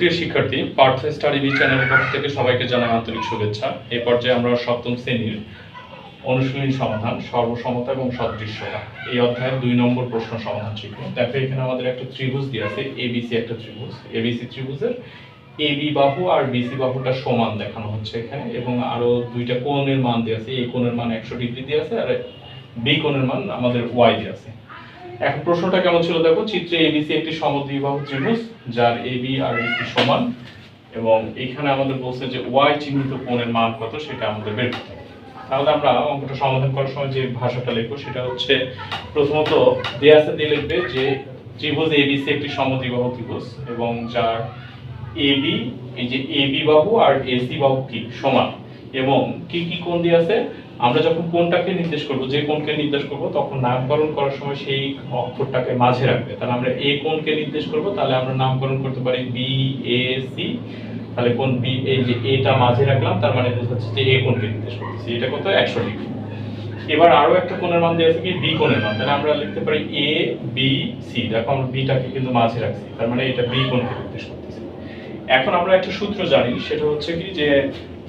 সুপ্রিয় শিক্ষার্থী, Partha study B চ্যানেলের পক্ষ থেকে সবাইকে জানাই আন্তরিক শুভেচ্ছা। এই পর্যায়ে আমরা সপ্তম শ্রেণির অনুশীলনী সমাধান, সর্বসমতা এবং সদৃশ্যতা। এই অধ্যায়ের দুই নম্বর প্রশ্ন সমাধান শিখব দেখো, এখানে আমাদের একটা ত্রিভুজ দিয়ে আছে এবিসি একটা ত্রিভুজ। এবিসি ত্রিভুজের এবি বাহু আর বিসি বাহুটা সমান দেখানো হচ্ছে এখানে এবং আরও দুইটা কোণের মান দিয়ে আছে। এই কোণের মান একশো ডিগ্রি দিয়ে আছে আর বি কোণের মান আমাদের ওয়াই দিয়ে আছে। এখন প্রশ্নটা কেমন ছিল দেখো? চিত্রে এবিসি একটি সমদ্বিবাহু ত্রিভুজ, যার এবি আর বিসি সমান এবং এখানে আমাদের বলছে যে ওয়াই চিহ্নিত কোণের মান কত সেটা আমাদের বের করতে তাহলে আমরা অঙ্কটা সমাধান করার সময় যে ভাষাটা লিখব সেটা হচ্ছে প্রথমত দেয়া আছে দিয়ে লিখবে যে ত্রিভুজ এবিসি একটি সমদ্বিবাহু ত্রিভুজ এবং যার এবি এই যে এবি বাহু আর এসি বাহু কি? সমান। এবং কি কি কোণ দিয়ে আছে? আমরা যখন কোণটাকে নির্দেশ করব, যে কোণকে নির্দেশ করব, তখন নামকরণ করার সময় সেই অক্ষরটাকে মাঝে রাখবে। তাহলে আমরা এ কোণকে নির্দেশ করব, তাহলে আমরা নামকরণ করতে পারি বি এ সি তাহলে কোণ বি এই যে এটা মাঝে রাখলাম, তার মানে বোঝাচ্ছে যে এ কোণকে নির্দেশ করতেছি। এটা কত? একশো ডিগ্রি এবার আরও একটা কোণের মান দেওয়া আছে কি? বি কোণের মান। তাহলে আমরা লিখতে পারি এ বি সি দেখো আমরা বিটাকে কিন্তু মাঝে রাখছি। তার মানে এটা বি কোণকে নির্দেশ করতেছি। এখন আমরা একটা সূত্র জানি, সেটা হচ্ছে কি? যে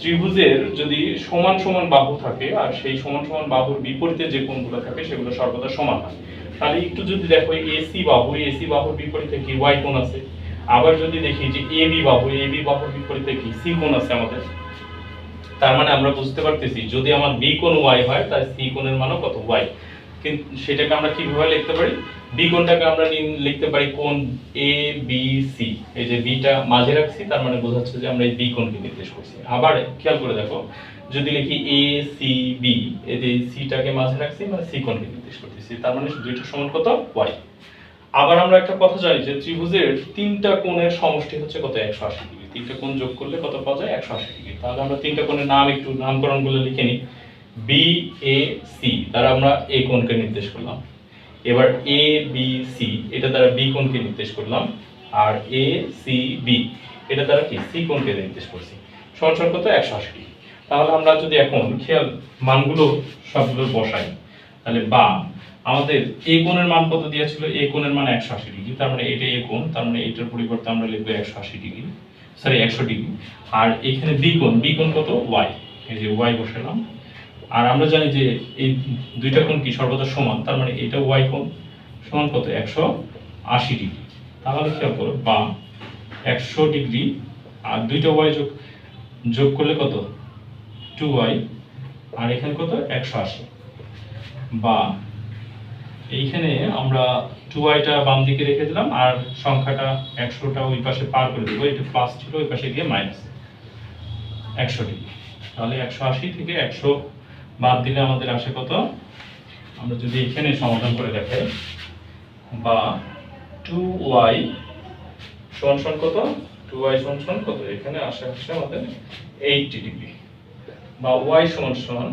ত্রিভুজের যদি সমান সমান বাহু থাকে, আর সেই সমান সমান বাহুর বিপরীতে যে কোণগুলো থাকে, সেগুলো সর্বদা সমান হয়। তাহলে একটু যদি দেখো, এসি বাহু, এসি বাহুর বিপরীতে কি ওয়াই কোণ আছে? আবার যদি দেখি যে এবি বাহু বি বাহুর বিপরীতে কি সি কোণ আছে আমাদের? তার মানে আমরা বুঝতে পারতেছি, যদি আমার বি কোণ ওয়াই হয়, তাহলে সি কোণের মানও কত? ওয়াই। কিন্তু সেটাকে আমরা কীভাবে লিখতে পারি? বি কোণটাকে আমরা লিখতে পারি? কোন এ বি সি এই যে বিটা মাঝে রাখছি, তার মানে বোঝাচ্ছে যে আমরা এই বি কোণকে নির্দেশ করছি। আবার খেয়াল করে দেখো, যদি লিখি এ সি বি যে সিটাকে মাঝে রাখছি মানে সি কোণকে নির্দেশ করতেছি, তার মানে দুইটা সমান কত? ওয়াই আবার আমরা একটা কথা জানি যে ত্রিভুজের তিনটা কোণের সমষ্টি হচ্ছে কত? একশো আশি ডিগ্রি। তিনটা কোণ যোগ করলে কত পাওয়া যায়? একশো আশি ডিগ্রি। তাহলে আমরা তিনটা কোণের নাম একটু নামকরণগুলো লিখে নিই। বি এ সি দ্বারা আমরা এ কোণকে নির্দেশ করলাম। এবার এ বি সি এটা দ্বারা বি কোণকে নির্দেশ করলাম। আর এ সি বি এটা দ্বারা কি? সি কোণকে নির্দেশ করছি। সমান কত একশো আশি ডিগ্রি তাহলে আমরা যদি এখন খেয়াল মানগুলো সবগুলো বসাই, তাহলে বা, আমাদের এ কোণের মান কত দিয়েছিল? এ কোণের মান একশো আশি ডিগ্রি। তার মানে এটা এ কোণ, তার মানে এটার পরিবর্তে আমরা লিখব একশো আশি ডিগ্রি। সরি একশো ডিগ্রি। আর এখানে বি কোণ বি কোণ কত? ওয়াই এই যে ওয়াই বসালাম। আর আমরা জানি যে এই দুইটা কোণ কি সর্বদা সমান? তার মানে এটা ওয়াই কোণ সমান কত? একশো আশি ডিগ্রি। তাহলে খেয়াল করো বা একশো ডিগ্রি আর দুইটা ওয়াই যোগ যোগ করলে কত? টু ওয়াই আর এখানে কত? একশো আশি। বা এইখানে আমরা টু ওয়াইটা বাম দিকে রেখে দিলাম আর সংখ্যাটা একশোটা ওই পাশে পার করে দেবো। এটা প্লাস ছিল, ওই পাশে গিয়ে মাইনাস একশো ডিগ্রি। তাহলে একশো আশি থেকে একশো বাদ দিলে আমাদের আসে কত? আমরা যদি এখানে সমাধান করে দেখাই বা টু ওয়াই সমান কত? টু ওয়াই সমান কত? এখানে আসে হচ্ছে আমাদের এইটটি ডিগ্রি বা ওয়াই সমান সমান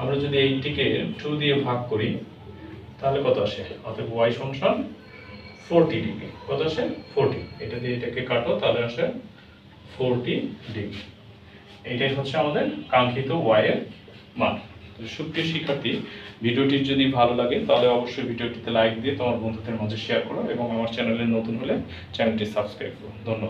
আমরা যদি এইটটিকে টু দিয়ে ভাগ করি, তাহলে কত আসে? অর্থাৎ ওয়াই সমান ফোরটি ডিগ্রি কত আসে? ফোরটি এটা দিয়ে এটাকে কাটো, তাহলে আসে ফোরটি ডিগ্রি এটাই হচ্ছে আমাদের কাঙ্ক্ষিত ওয়াই এর মান সুপ্রিয় শিক্ষার্থী ভিডিওটির যদি ভালো লাগে, তাহলে অবশ্যই ভিডিওটিতে লাইক দিয়ে তোমার বন্ধুদের মাঝে শেয়ার করো এবং আমার চ্যানেলে নতুন হলে চ্যানেলটি সাবস্ক্রাইব করো। ধন্যবাদ।